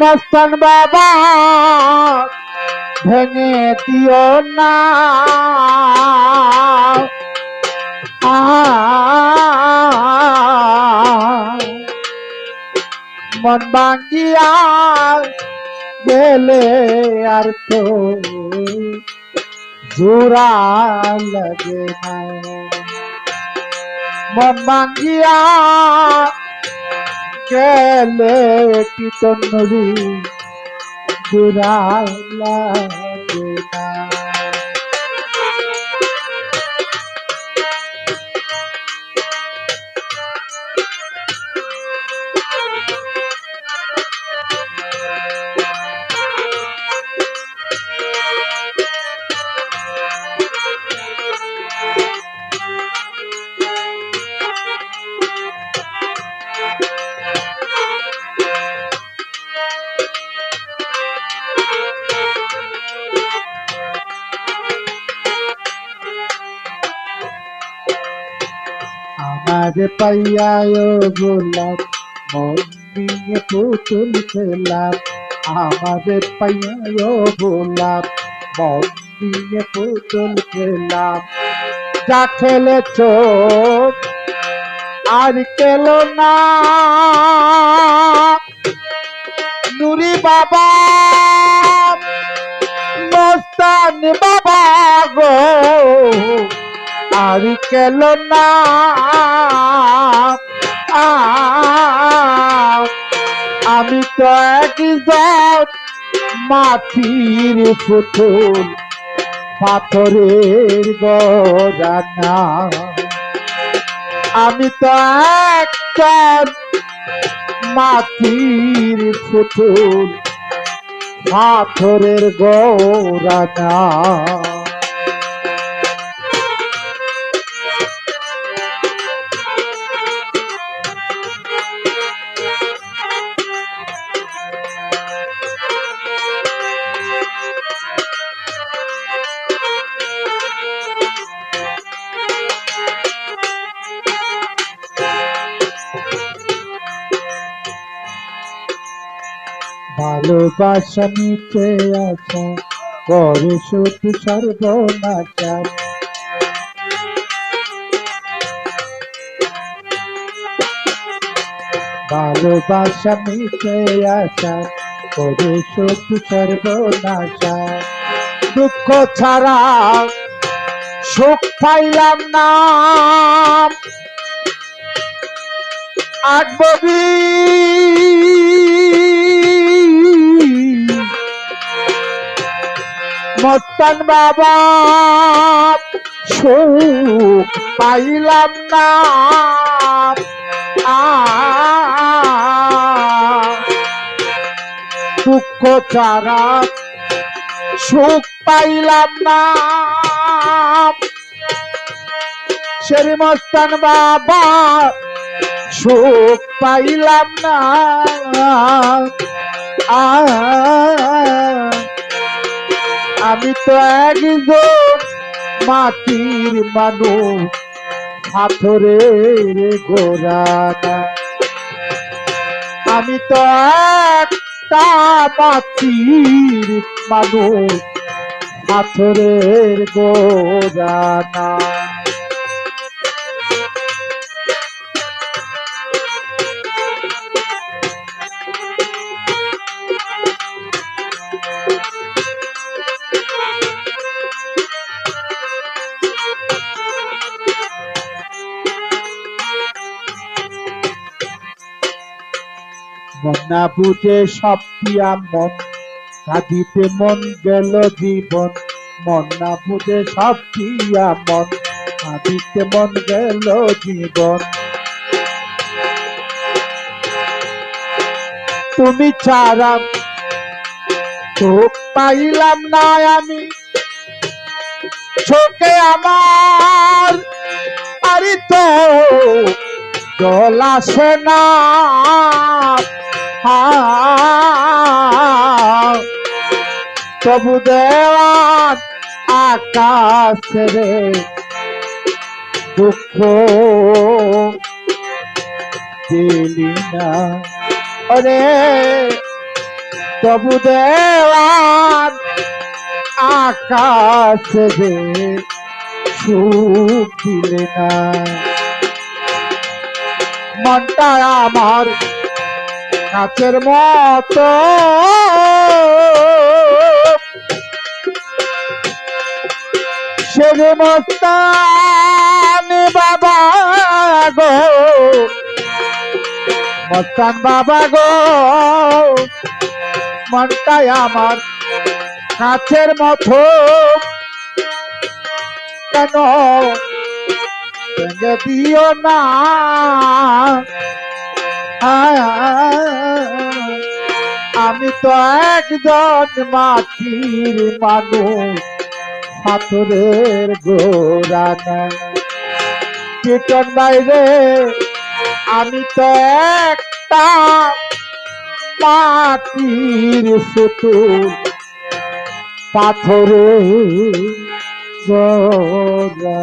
মস্তান বাবা, ভেঙে দিও না। মন ভাঙ্গিয়া গেলে আর তো জোড়া লাগে না। মন ভাঙ্গিয়া গেলে কি তন্নরি জোড়া আমার পাইয়ায় গোলাপ, মন নিয়ে পুতুল খেলাম। আমাদের পাইয়ায় গোলাপ, মন নিয়ে পুতুল খেলাম। যা খেলে চোখ আর কেল না। নুরি বাবা, মস্তান বাবা গো। আর কেল না। আমি তো একজন মাটির পুতুল, পাথরের গড়ানা আমি তো একজন মাটির পুতুল, পাথরের গৌরানা ভালোবাসা নিতে আসা করে শুধু সর্বনাশা। ভালোবাসা নিতে আসা করে শুধু সর্বনাশা। দুঃখ ছাড়া সুখ পাইলাম না। আকবরী মস্তান বাবা, সুখ পাইলাম না। দুঃখ ছাড়া সুখ পাইলাম না। শেরি মস্তান বাবা, সুখ পাইলাম না। আ আমি তো একজন মাটির মানুষ পাথরে গোড়ানা আমি তো একটা মাটির মানুষ পাথরের গোড়ানা মনা বুঝে সব পিয়া মন। কাঁদিতে মন গেল জীবন। মনা বুঝে সব পিয়া মন। কাঁদিতে মন গেল জীবন। তুমি ছাড়া চোখ পাইলাম না আমি। চোখে আমার আরে তো জল আসে না। তবু দেওয়ার আকাশ রে, দুঃখ দিলি না। ওরে তবু দেওয়ান আকাশে যে সুখ দিলে না। মনটা আমার কাছের মতো। শেরে মস্তান বাবা গো, মস্তান বাবা গো, মনটাই আমার কাছের মতো। কেন দিও না? আমি তো একজন মাটির মানুষ, পাথরের গোড়া কীর্তন বাইরে আমি তো একটা মাটির পুতুল পাথরে গোড়া